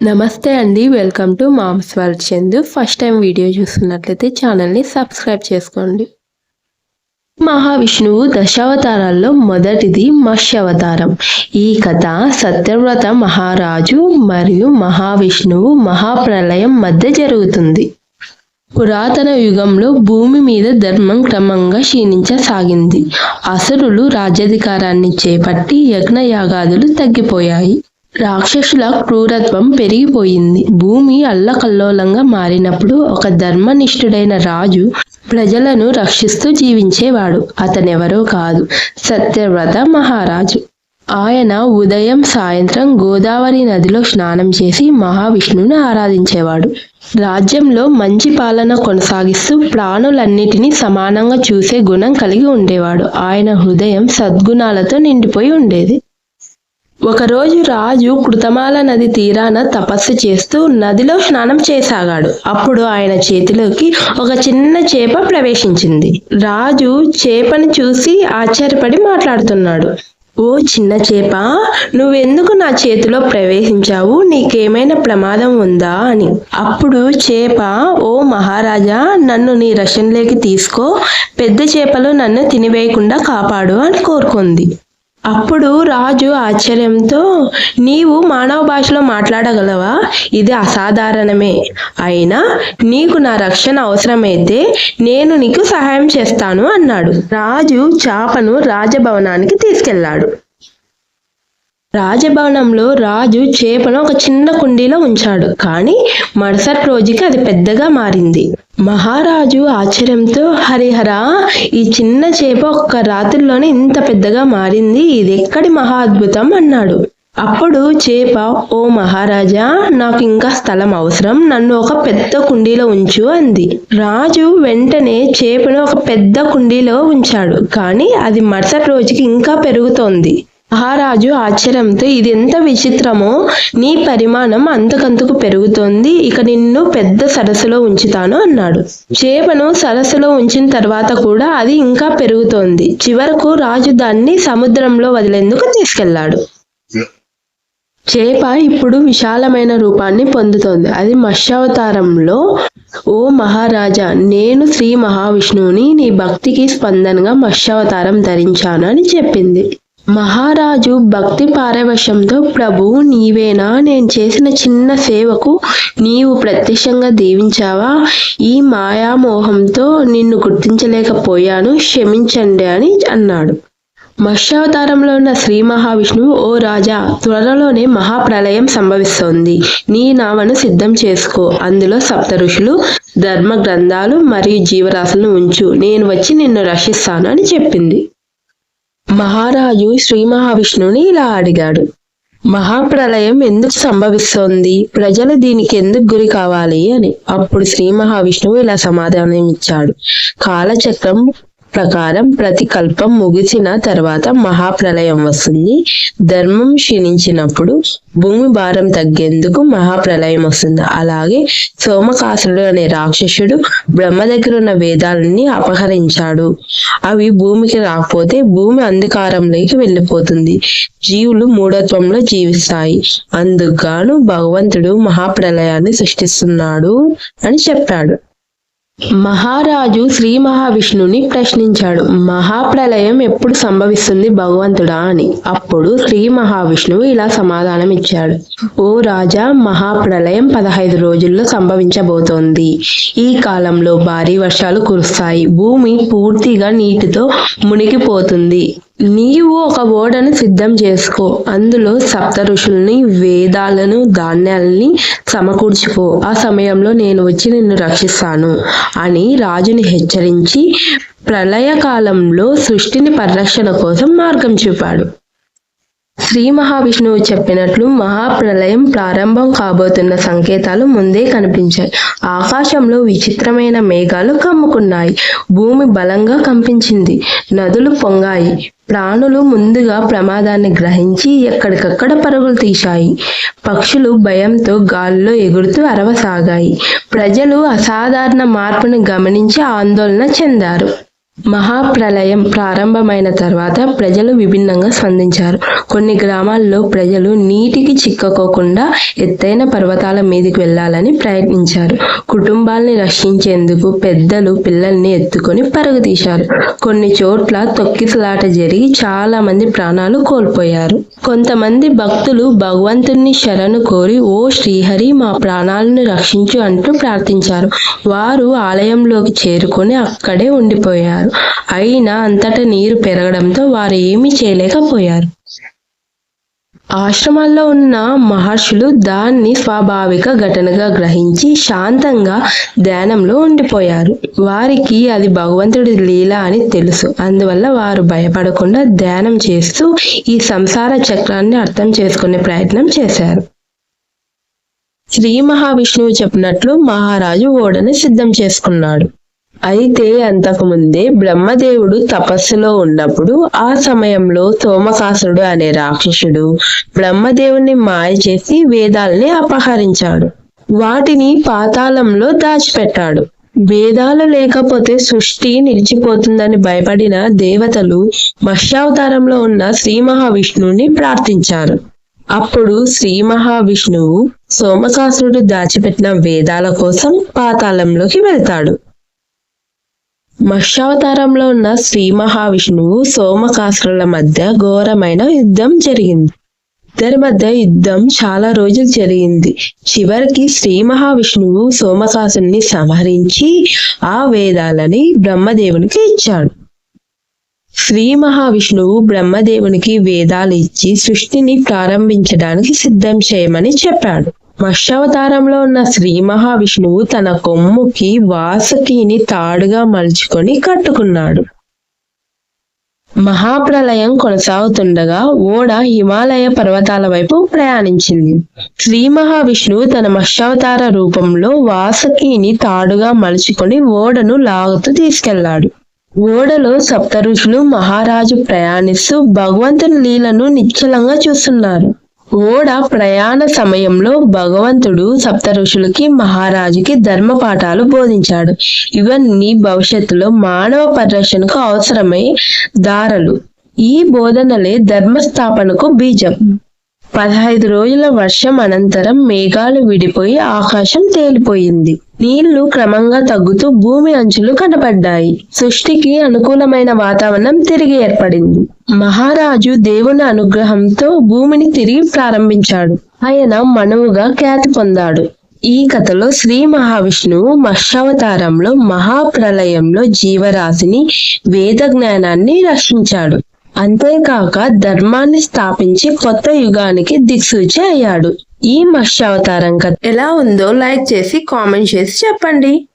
నమస్తే అండి welcome to moms world Chandu. First time video చూస్తున్నట్లయితే ఛానల్ని సబ్స్క్రైబ్ చేసుకోండి. మహావిష్ణువు దశావతారాల్లో మొదటిది మత్స్యావతారం ఈ కథ సత్యవ్రత మహారాజు మరియు మహావిష్ణువు మహాప్రలయం మధ్య జరుగుతుంది. పురాతన యుగంలో భూమి మీద ధర్మం క్రమంగా క్షీణించసాగింది. అసురులు రాజ్యాధికారాన్ని చేపట్టి యజ్ఞయాగాదులు తగ్గిపోయాయి. రాక్షసుల క్రూరత్వం పెరిగిపోయింది. భూమి అల్లకల్లోలంగా మారినప్పుడు ఒక ధర్మనిష్ఠుడైన రాజు ప్రజలను రక్షిస్తూ జీవించేవాడు. అతనెవరో కాదు సత్యవ్రత మహారాజు. ఆయన ఉదయం సాయంత్రం గోదావరి నదిలో స్నానం చేసి మహావిష్ణువుని ఆరాధించేవాడు. రాజ్యంలో మంచి పాలన కొనసాగిస్తూ ప్రాణులన్నిటినీ సమానంగా చూసే గుణం కలిగి ఉండేవాడు. ఆయన హృదయం సద్గుణాలతో నిండిపోయి ఉండేది. ఒకరోజు రాజు కృతమాల నది తీరాన తపస్సు చేస్తూ నదిలో స్నానం చేసాగాడు. అప్పుడు ఆయన చేతిలోకి ఒక చిన్న చేప ప్రవేశించింది. రాజు చేపను చూసి ఆశ్చర్యపడి మాట్లాడుతున్నాడు. ఓ చిన్న చేప నువ్వెందుకు నా చేతిలో ప్రవేశించావు? నీకేమైనా ప్రమాదం ఉందా? అని. అప్పుడు చేప ఓ మహారాజా నన్ను నీ రషన్లోకి తీసుకో. పెద్ద చేపలు నన్ను తినివేయకుండా కాపాడు అని కోరుకుంది. అప్పుడు రాజు ఆశ్చర్యంతో నీవు మానవ భాషలో మాట్లాడగలవా? ఇది అసాధారణమే. అయినా నీకు నా రక్షణ అవసరమైతే నేను నీకు సహాయం చేస్తాను అన్నాడు. రాజు చాపను రాజభవనానికి తీసుకెళ్ళాడు రాజభవనంలో రాజు చేపను ఒక చిన్న కుండీలో ఉంచాడు. కానీ మరుసటి రోజుకి అది పెద్దగా మారింది. మహారాజు ఆశ్చర్యంతో హరిహర ఈ చిన్న చేప ఒక్క రాత్రిలోనే ఇంత పెద్దగా మారింది. ఇది ఎక్కడి మహా అద్భుతం అన్నాడు. అప్పుడు చేప ఓ మహారాజా నాకు ఇంకా స్థలం అవసరం. నన్ను ఒక పెద్ద కుండీలో ఉంచు అంది. రాజు వెంటనే చేపను ఒక పెద్ద కుండీలో ఉంచాడు. కానీ అది మరుసటి రోజుకి ఇంకా పెరుగుతోంది. మహారాజు ఆశ్చర్యంతో ఇది ఎంత విచిత్రమో! నీ పరిమాణం అంతకంతకు పెరుగుతోంది. ఇక నిన్ను పెద్ద సరస్సులో ఉంచుతాను అన్నాడు. చేపను సరస్సులో ఉంచిన తర్వాత కూడా అది ఇంకా పెరుగుతోంది. చివరకు రాజు దాన్ని సముద్రంలో వదిలేందుకు తీసుకెళ్ళాడు. చేప ఇప్పుడు విశాలమైన రూపాన్ని పొందుతోంది. అది మత్స్యావతారంలో ఓ మహారాజా నేను శ్రీ మహావిష్ణువుని నీ భక్తికి స్పందనగా మత్స్యావతారం ధరించాను అని చెప్పింది. మహారాజు భక్తి పారవశ్యంతో ప్రభు నీవేనా? నేను చేసిన చిన్న సేవకు నీవు ప్రత్యక్షంగా దీవించావా? ఈ మాయామోహంతో నిన్ను గుర్తించలేకపోయాను క్షమించండి అని అన్నాడు. మత్స్యావతారంలో ఉన్న శ్రీ మహావిష్ణువు ఓ రాజా త్వరలోనే మహాప్రలయం సంభవిస్తోంది. నీ నామను సిద్ధం చేసుకో. అందులో సప్త ఋషులు ధర్మ గ్రంథాలు మరియు జీవరాశులను ఉంచు. నేను వచ్చి నిన్ను రక్షిస్తాను అని చెప్పింది. మహారాజు శ్రీ మహావిష్ణువుని ఇలా అడిగాడు. మహాప్రళయం ఎందుకు సంభవిస్తోంది? ప్రజలు దీనికి ఎందుకు గురి కావాలి అని. అప్పుడు శ్రీ మహావిష్ణువు ఇలా సమాధానం ఇచ్చాడు కాలచక్రం ప్రకారం ప్రతి కల్పం ముగిసిన తర్వాత మహాప్రలయం వస్తుంది. ధర్మం క్షీణించినప్పుడు భూమి భారం తగ్గేందుకు మహాప్రలయం వస్తుంది. అలాగే సోమకాసుడు అనే రాక్షసుడు బ్రహ్మ దగ్గర ఉన్న వేదాలని అపహరించాడు. అవి భూమికి రాకపోతే భూమి అంధకారంలోకి వెళ్ళిపోతుంది. జీవులు మూఢత్వంలో జీవిస్తాయి. అందుకు గాను భగవంతుడు మహాప్రలయాన్ని సృష్టిస్తున్నాడు అని చెప్పాడు. మహారాజు శ్రీ మహావిష్ణుని ప్రశ్నించాడు. మహాప్రలయం ఎప్పుడు సంభవిస్తుంది భగవంతుడా అని. అప్పుడు శ్రీ మహావిష్ణువు ఇలా సమాధానం ఇచ్చాడు ఓ రాజా మహాప్రలయం పదహైదు రోజుల్లో సంభవించబోతోంది. ఈ కాలంలో భారీ వర్షాలు కురుస్తాయి. భూమి పూర్తిగా నీటితో మునిగిపోతుంది. నీవు ఒక ఓడను సిద్ధం చేసుకో. అందులో సప్త ఋషుల్ని వేదాలను ధాన్యాలని సమకూర్చుకో. ఆ సమయంలో నేను వచ్చి నిన్ను రక్షిస్తాను అని రాజుని హెచ్చరించి ప్రళయకాలంలో సృష్టిని పరిరక్షణ కోసం మార్గం చూపాడు. శ్రీ మహావిష్ణువు చెప్పినట్లు మహాప్రలయం ప్రారంభం కాబోతున్న సంకేతాలు ముందే కనిపించాయి. ఆకాశంలో విచిత్రమైన మేఘాలు కమ్ముకున్నాయి. భూమి బలంగా కంపించింది. నదులు పొంగాయి. ప్రాణులు ముందుగా ప్రమాదాన్ని గ్రహించి ఎక్కడికక్కడ పరుగులు తీశాయి. పక్షులు భయంతో గాల్లో ఎగురుతూ అరవసాగాయి. ప్రజలు అసాధారణ మార్పును గమనించి ఆందోళన చెందారు. మహాప్రళయం ప్రారంభమైన తర్వాత ప్రజలు విభిన్నంగా స్పందించారు. కొన్ని గ్రామాల్లో ప్రజలు నీటికి చిక్కకోకుండా ఎత్తైన పర్వతాల మీదకి వెళ్ళాలని ప్రయత్నించారు. కుటుంబాల్ని రక్షించేందుకు పెద్దలు పిల్లల్ని ఎత్తుకొని పరుగుతీశారు కొన్ని చోట్ల తొక్కిసలాట జరిగి చాలా మంది ప్రాణాలు కోల్పోయారు. కొంతమంది భక్తులు భగవంతుని శరణు కోరి ఓ శ్రీహరి మా ప్రాణాలను రక్షించు అంటూ ప్రార్థించారు. వారు ఆలయంలోకి చేరుకొని అక్కడే ఉండిపోయారు. అయినా అంతటా నీరు పెరగడంతో వారు ఏమీ చేయలేకపోయారు. ఆశ్రమాల్లో ఉన్న మహర్షులు దాన్ని స్వాభావిక ఘటనగా గ్రహించి శాంతంగా ధ్యానంలో ఉండిపోయారు. వారికి అది భగవంతుడి లీల అని తెలుసు. అందువల్ల వారు భయపడకుండా ధ్యానం చేస్తూ ఈ సంసార చక్రాన్ని అర్థం చేసుకునే ప్రయత్నం చేశారు. శ్రీ మహావిష్ణువు చెప్పినట్లు మహారాజు ఓడని సిద్ధం చేసుకున్నాడు. అయితే అంతకుముందే బ్రహ్మదేవుడు తపస్సులో ఉన్నప్పుడు ఆ సమయంలో సోమకాసుడు అనే రాక్షసుడు బ్రహ్మదేవుని మాయ చేసి వేదాల్ని అపహరించాడు. వాటిని పాతాళంలో దాచిపెట్టాడు. వేదాలు లేకపోతే సృష్టి నిలిచిపోతుందని భయపడిన దేవతలు మత్స్యావతారంలో ఉన్న శ్రీ మహావిష్ణువుని ప్రార్థించారు. అప్పుడు శ్రీ మహావిష్ణువు సోమకాసురుడు దాచిపెట్టిన వేదాల కోసం పాతాళంలోకి వెళ్తాడు. మత్స్యావతారంలో ఉన్న శ్రీ మహావిష్ణువు సోమకాసురుల మధ్య ఘోరమైన యుద్ధం జరిగింది. ఇద్దరి మధ్య యుద్ధం చాలా రోజులు జరిగింది. చివరికి శ్రీ మహావిష్ణువు సోమకాసుని సంహరించి ఆ వేదాలని బ్రహ్మదేవునికి ఇచ్చాడు. శ్రీ మహావిష్ణువు బ్రహ్మదేవునికి వేదాలు ఇచ్చి సృష్టిని ప్రారంభించడానికి సిద్ధం చేయమని చెప్పాడు. మత్స్యావతారంలో ఉన్న శ్రీ మహావిష్ణువు తన కొమ్ముకి వాసుకిని తాడుగా మలుచుకొని కట్టుకున్నాడు. మహాప్రలయం కొనసాగుతుండగా ఓడ హిమాలయ పర్వతాల వైపు ప్రయాణించింది. శ్రీ మహావిష్ణువు తన మత్స్యావతార రూపంలో వాసుకిని తాడుగా మలుచుకొని ఓడను లాగుతూ తీసుకెళ్ళాడు. ఓడలో సప్త ఋషులు మహారాజు ప్రయాణిస్తూ భగవంతుని లీలను నిశ్చలంగా చూస్తున్నారు. ఓడ ప్రయాణ సమయంలో భగవంతుడు సప్త ఋషులకి మహారాజుకి ధర్మ పాఠాలు బోధించాడు. ఇవన్నీ భవిష్యత్తులో మానవ పరిరక్షణకు అవసరమై దారలు ఈ బోధనలే ధర్మస్థాపనకు బీజం. పదహైదు రోజుల వర్షం అనంతరం మేఘాలు విడిపోయి ఆకాశం తేలిపోయింది. నీళ్ళు క్రమంగా తగ్గుతూ భూమి అంచులు కనపడ్డాయి. సృష్టికి అనుకూలమైన వాతావరణం తిరిగి ఏర్పడింది. మహారాజు దేవుని అనుగ్రహంతో భూమిని తిరిగి ప్రారంభించాడు. ఆయన మనువుగా ఖ్యాతి పొందాడు. ఈ కథలో శ్రీ మహావిష్ణువు మత్స్యావతారంలో మహాప్రలయంలో జీవరాశిని వేద జ్ఞానాన్ని రక్షించాడు. అంతేకాక ధర్మాన్ని స్థాపించి కొత్త యుగానికి దిక్సూచి అయ్యాడు. ఈ మత్స్యావతారం కథ. ఎలా ఉందో లైక్ చేసి కామెంట్ చేసి చెప్పండి.